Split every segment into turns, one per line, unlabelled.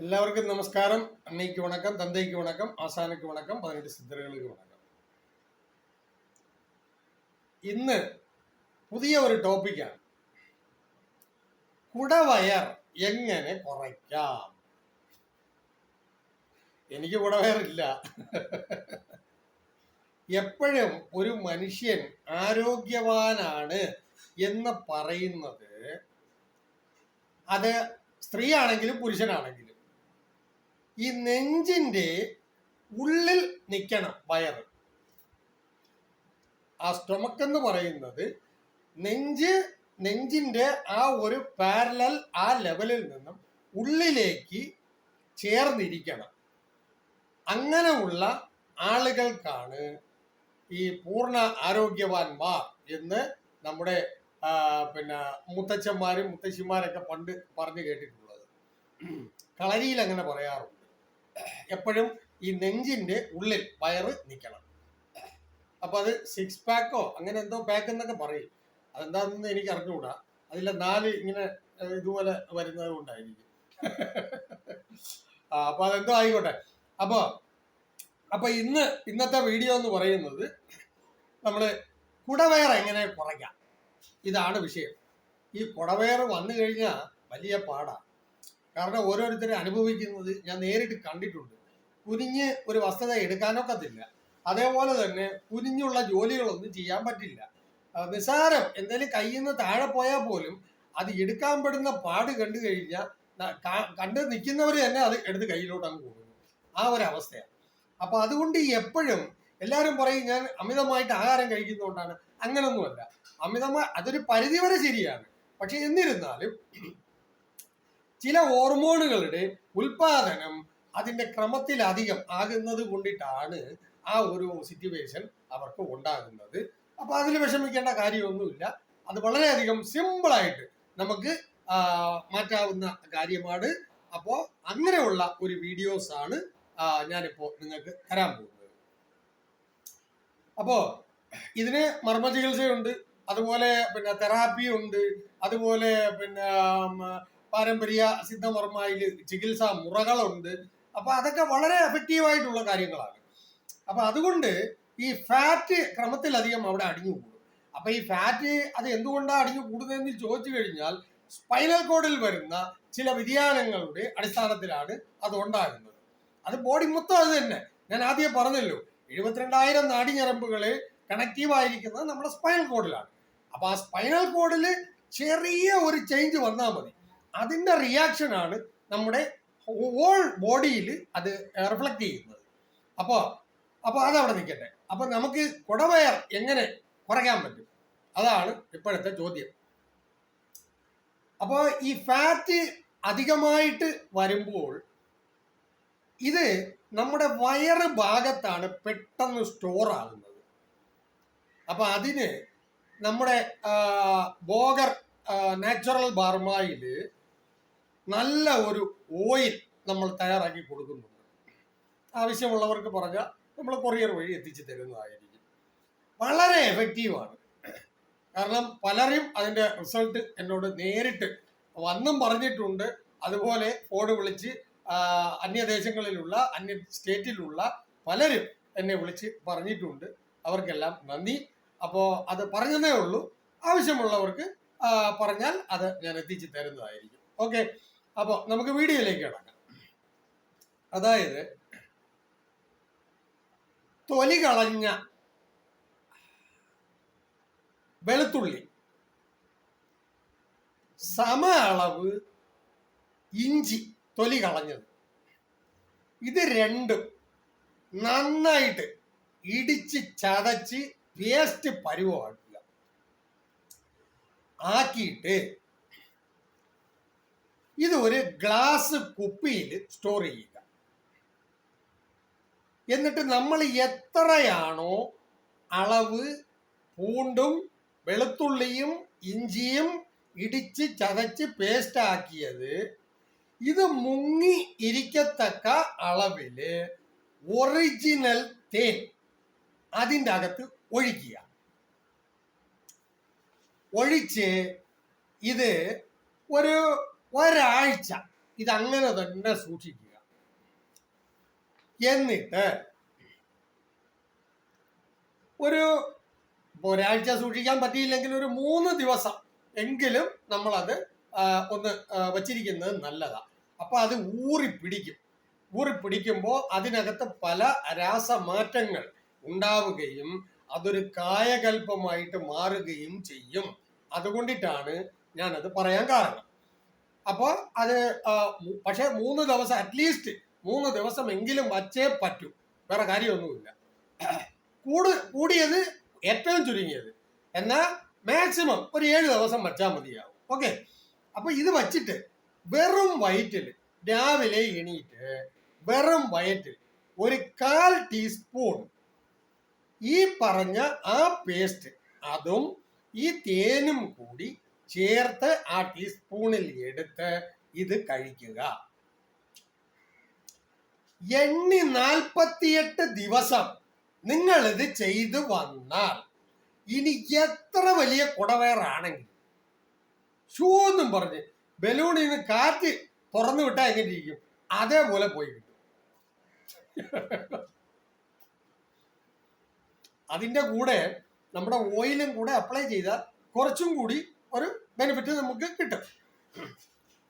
എല്ലാവർക്കും നമസ്കാരം. അന്നയ്ക്ക് വണക്കം തന്തയ്ക്ക് വണക്കം ആസാനയ്ക്ക് വണക്കം പതിനെട്ട് സിദ്ധരകൾക്ക് വണക്കം. ഇന്ന് പുതിയ ഒരു ടോപ്പിക്കാണ് കുടവയർ എങ്ങനെ കുറയ്ക്കാം? എനിക്ക് കുടവയറില്ല എപ്പോഴും ഒരു മനുഷ്യൻ ആരോഗ്യവാനാണ് എന്ന് പറയുന്നത് അത് സ്ത്രീയാണെങ്കിലും പുരുഷനാണെങ്കിലും. ഈ നെഞ്ചിന്റെ ഉള്ളിൽ നിൽക്കണം വയറ്. ആ സ്റ്റൊമക്ക് എന്ന് പറയുന്നത് നെഞ്ച് നെഞ്ചിന്റെ ആ ഒരു പാരലൽ ആ ലെവലിൽ നിന്നും ഉള്ളിലേക്ക് ചേർന്നിരിക്കണം. അങ്ങനെയുള്ള ആളുകൾക്കാണ് ഈ പൂർണ ആരോഗ്യവാന്മാർ എന്ന് നമ്മുടെ പിന്നെ മുത്തച്ഛന്മാരും മുത്തശ്ശിമാരൊക്കെ പണ്ട് പറഞ്ഞു കേട്ടിട്ടുള്ളത്. കളരിയിൽ അങ്ങനെ പറയാറുണ്ട്. എപ്പോഴും ഈ നെഞ്ചിന്റെ ഉള്ളിൽ വയറ് നിൽക്കണം അപ്പൊ അത് സിക്സ് പാക്കോ അങ്ങനെ എന്തോ പാക്ക് എന്നൊക്കെ പറയും. അതെന്താണെന്ന് എനിക്ക് അറിഞ്ഞുകൂടാ. അതിലെ നാല് ഇങ്ങനെ ഇതുപോലെ വരുന്നത് കൊണ്ടായിരിക്കും. ആ അപ്പൊ അതെന്തോ ആയിക്കോട്ടെ. അപ്പൊ അപ്പൊ ഇന്ന് ഇന്നത്തെ വീഡിയോ എന്ന് പറയുന്നത് നമ്മൾ കുടവയർ എങ്ങനെ കുറയ്ക്കാം? ഇതാണ് വിഷയം. ഈ കുടവയർ വന്നു കഴിഞ്ഞാൽ വലിയ പാടാ. കാരണം ഓരോരുത്തരും അനുഭവിക്കുന്നത് ഞാൻ നേരിട്ട് കണ്ടിട്ടുണ്ട്. കുനിഞ്ഞ് ഒരു വസ്തുത എടുക്കാനൊക്കത്തില്ല. അതേപോലെ തന്നെ കുനിഞ്ഞുള്ള ജോലികളൊന്നും ചെയ്യാൻ പറ്റില്ല. നിസാരം എന്തെങ്കിലും കയ്യിൽ നിന്ന് താഴെ പോയാൽ പോലും അത് എടുക്കാൻ പെടുന്ന പാട് കണ്ടു കഴിഞ്ഞാൽ കണ്ട് നിൽക്കുന്നവർ തന്നെ അത് എടുത്ത് കയ്യിലോട്ട് അങ്ങ് കൊടുക്കും ആ ഒരു അവസ്ഥയാണ്. അപ്പൊ അതുകൊണ്ട് എപ്പോഴും എല്ലാവരും പറയും ഞാൻ അമിതമായിട്ട് ആഹാരം കഴിക്കുന്നതുകൊണ്ടാണ്. അങ്ങനൊന്നുമല്ല. അമിതമായി അതൊരു പരിധിവരെ ശരിയാണ്. പക്ഷെ എന്നിരുന്നാലും ചില ഹോർമോണുകളുടെ ഉൽപാദനം അതിന്റെ ക്രമത്തിലധികം ആകുന്നത് കൊണ്ടിട്ടാണ് ആ ഒരു സിറ്റുവേഷൻ അവർക്ക് ഉണ്ടാകുന്നത്. അപ്പൊ അതിൽ വിഷമിക്കേണ്ട കാര്യമൊന്നുമില്ല. അത് വളരെയധികം സിമ്പിളായിട്ട് നമുക്ക് മാറ്റാവുന്ന കാര്യമാണ്. അപ്പോൾ അങ്ങനെയുള്ള ഒരു വീഡിയോസ് ആണ് ആ, ഞാനിപ്പോ നിങ്ങൾക്ക് തരാൻ പോകുന്നത്. അപ്പോ ഇതിന് മർമ്മ ചികിത്സയുണ്ട് അതുപോലെ പിന്നെ തെറാപ്പി ഉണ്ട്. അതുപോലെ പിന്നെ പാരമ്പര്യ സിദ്ധവർമ്മയിൽ ചികിത്സാ മുറകളുണ്ട്. അപ്പൊ അതൊക്കെ വളരെ എഫക്റ്റീവായിട്ടുള്ള കാര്യങ്ങളാണ്. അപ്പൊ അതുകൊണ്ട് ഈ ഫാറ്റ് ക്രമത്തിലധികം അവിടെ അടിഞ്ഞു കൂടും അപ്പൊ ഈ ഫാറ്റ് അത് എന്തുകൊണ്ടാണ് അടിഞ്ഞു കൂടുന്നതെന്ന് ചോദിച്ചു കഴിഞ്ഞാൽ സ്പൈനൽ കോഡിൽ വരുന്ന ചില വ്യതിയാനങ്ങളുടെ അടിസ്ഥാനത്തിലാണ് അത് ഉണ്ടാകുന്നത്. അത് ബോഡി മൊത്തം അത് തന്നെ. ഞാൻ ആദ്യം പറഞ്ഞല്ലോ എഴുപത്തിരണ്ടായിരം നാടിഞരമ്പുകൾ കണക്റ്റീവ് ആയിരിക്കുന്നത് നമ്മുടെ സ്പൈനൽ കോഡിലാണ് അപ്പൊ ആ സ്പൈനൽ കോഡിൽ ചെറിയ ഒരു ചേഞ്ച് വന്നാൽ മതി. അതിന്റെ റിയാക്ഷൻ ആണ് നമ്മുടെ ഹോൾ ബോഡിയിൽ അത് റിഫ്ലക്ട് ചെയ്യുന്നത്. അപ്പോൾ അപ്പോൾ അതവിടെ നിൽക്കട്ടെ. അപ്പൊ നമുക്ക് കുടവയർ എങ്ങനെ കുറയ്ക്കാൻ പറ്റും? അതാണ് ഇപ്പോഴത്തെ ചോദ്യം. അപ്പോൾ ഈ ഫാറ്റ് അധികമായിട്ട് വരുമ്പോൾ ഇത് നമ്മുടെ വയറ് ഭാഗത്താണ് പെട്ടെന്ന് സ്റ്റോർ ആകുന്നത്. അപ്പൊ അതിന് നമ്മുടെ ബോഗർ നാച്ചുറൽ ബാർമായിൽ നല്ല ഒരു ഓയിൽ നമ്മൾ തയ്യാറാക്കി കൊടുക്കുന്നുണ്ട്. ആവശ്യമുള്ളവർക്ക് പറഞ്ഞാൽ നമ്മൾ കൊറിയർ വഴി എത്തിച്ചു തരുന്നതായിരിക്കും. വളരെ എഫക്റ്റീവാണ് കാരണം പലരും അതിന്റെ റിസൾട്ട് എന്നോട് നേരിട്ട് വന്നും പറഞ്ഞിട്ടുണ്ട്. അതുപോലെ ഫോൺ വിളിച്ച് അന്യദേശങ്ങളിലുള്ള അന്യ സ്റ്റേറ്റിലുള്ള പലരും എന്നെ വിളിച്ച് പറഞ്ഞിട്ടുണ്ട്. അവർക്കെല്ലാം നന്ദി. അപ്പോൾ അത് പറഞ്ഞതേ ഉള്ളൂ. ആവശ്യമുള്ളവർക്ക് പറഞ്ഞാൽ അത് ഞാൻ എത്തിച്ചു തരുന്നതായിരിക്കും. ഓക്കെ അപ്പോൾ നമുക്ക് വീഡിയോയിലേക്ക് കിടക്കാം. അതായത് തൊലി കളഞ്ഞ വെളുത്തുള്ളി. സമ അളവ് ഇഞ്ചി തൊലി കളഞ്ഞത്. ഇത് രണ്ടും നന്നായിട്ട് ഇടിച്ച് ചതച്ച് പേസ്റ്റ് പരുവമാക്കുക. ആക്കിയിട്ട് ഇത് ഒരു ഗ്ലാസ് കുപ്പിയിൽ സ്റ്റോർ ചെയ്യുക. എന്നിട്ട് നമ്മൾ എത്രയാണോ അളവ് പൂണ്ടും വെളുത്തുള്ളിയും ഇഞ്ചിയും ഇടിച്ച് ചതച്ച് പേസ്റ്റ് ആക്കിയത് ഇത് മുങ്ങി ഇരിക്കത്തക്ക അളവിൽ ഒറിജിനൽ തേൻ അതിന്റെ അകത്ത് ഒഴിക്കുക. ഒഴിച്ച് ഇത് ഒരു ഒരാഴ്ച ഇതങ്ങനെ തന്നെ സൂക്ഷിക്കുക. എന്നിട്ട് ഒരു ഒരാഴ്ച സൂക്ഷിക്കാൻ പറ്റിയില്ലെങ്കിൽ ഒരു മൂന്ന് ദിവസം എങ്കിലും നമ്മളത് ഒന്ന് വച്ചിരിക്കുന്നത് നല്ലതാണ് അപ്പൊ അത് ഊറി പിടിക്കും ഊറി പിടിക്കുമ്പോൾ അതിനകത്ത് പല രാസമാറ്റങ്ങൾ ഉണ്ടാവുകയും അതൊരു കായകൽപ്പമായിട്ട് മാറുകയും ചെയ്യും. അതുകൊണ്ടിട്ടാണ് ഞാനത് പറയാൻ കാരണം. അപ്പോൾ അത് പക്ഷെ മൂന്ന് ദിവസം അറ്റ്ലീസ്റ്റ് മൂന്ന് ദിവസം എങ്കിലും വച്ചേ പറ്റൂ. വേറെ കാര്യമൊന്നുമില്ല. കൂട് കൂടിയത് ഏറ്റവും ചുരുങ്ങിയത്. എന്നാൽ മാക്സിമം ഒരു ഏഴ് ദിവസം വച്ചാൽ മതിയാവും. ഓക്കെ അപ്പൊ ഇത് വച്ചിട്ട് വെറും വയറ്റിൽ രാവിലെ എണീറ്റ് വെറും വയറ്റിൽ ഒരു കാൽ ടീസ്പൂൺ ഈ പറഞ്ഞ ആ പേസ്റ്റ് അതും ഈ തേനും കൂടി ചേർത്ത് ആ ടീസ്പൂണിൽ എടുത്ത് ഇത് കഴിക്കുക. എണ്ണി നാൽപ്പത്തിയെട്ട് ദിവസം നിങ്ങൾ ഇത് ചെയ്തു വന്നാൽ ഇനി എത്ര വലിയ കുടവേറാണെങ്കിൽ ഷൂ എന്നും പറഞ്ഞ് ബലൂണിൽ നിന്ന് കാറ്റ് തുറന്നു വിട്ടാൽ എങ്ങനെ ഇരിക്കും? അതേപോലെ പോയി കിട്ടും. അതിന്റെ കൂടെ നമ്മുടെ ഓയിലും കൂടെ അപ്ലൈ ചെയ്താൽ കുറച്ചും കൂടി ഒരു ബെനിഫിറ്റ് നമുക്ക് കിട്ടും.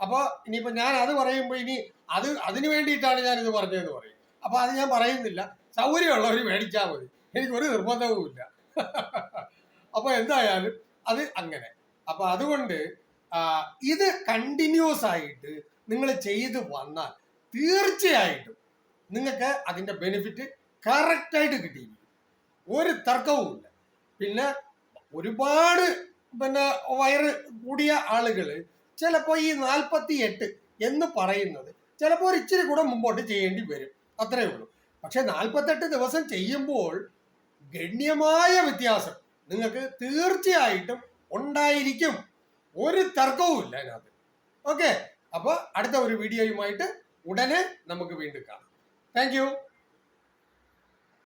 അപ്പോൾ ഇനിയിപ്പോൾ ഞാൻ അത് പറയുമ്പോൾ ഇനി അത് അതിന് വേണ്ടിയിട്ടാണ് ഞാൻ ഇത് പറഞ്ഞതെന്ന് പറയും. അപ്പോൾ അത് ഞാൻ പറയുന്നില്ല. സൗകര്യമുള്ളവർ മേടിച്ചാൽ മതി. എനിക്ക് ഒരു നിർബന്ധവുമില്ല അപ്പോൾ എന്തായാലും അത് അങ്ങനെ. അപ്പോൾ അതുകൊണ്ട് ഇത് കണ്ടിന്യൂസ് ആയിട്ട് നിങ്ങൾ ചെയ്ത് വന്നാൽ തീർച്ചയായിട്ടും നിങ്ങൾക്ക് അതിന്റെ ബെനിഫിറ്റ് കറക്റ്റായിട്ട് കിട്ടിയിരിക്കും. ഒരു തർക്കവുമില്ല. പിന്നെ ഒരുപാട് പിന്നെ വയറ് കൂടിയ ആളുകൾ ചിലപ്പോൾ ഈ നാൽപ്പത്തി എട്ട് എന്ന് പറയുന്നത് ചിലപ്പോൾ ഒരു ഇച്ചിരി കൂടെ മുമ്പോട്ട് ചെയ്യേണ്ടി വരും. അത്രേ ഉള്ളൂ. പക്ഷെ നാൽപ്പത്തെട്ട് ദിവസം ചെയ്യുമ്പോൾ ഗണ്യമായ വ്യത്യാസം നിങ്ങൾക്ക് തീർച്ചയായിട്ടും ഉണ്ടായിരിക്കും. ഒരു തർക്കവും ഇല്ല അതിനകത്ത്. ഓക്കെ? അപ്പോൾ അടുത്ത ഒരു വീഡിയോയുമായിട്ട് ഉടനെ നമുക്ക് വീണ്ടും കാണാം. താങ്ക്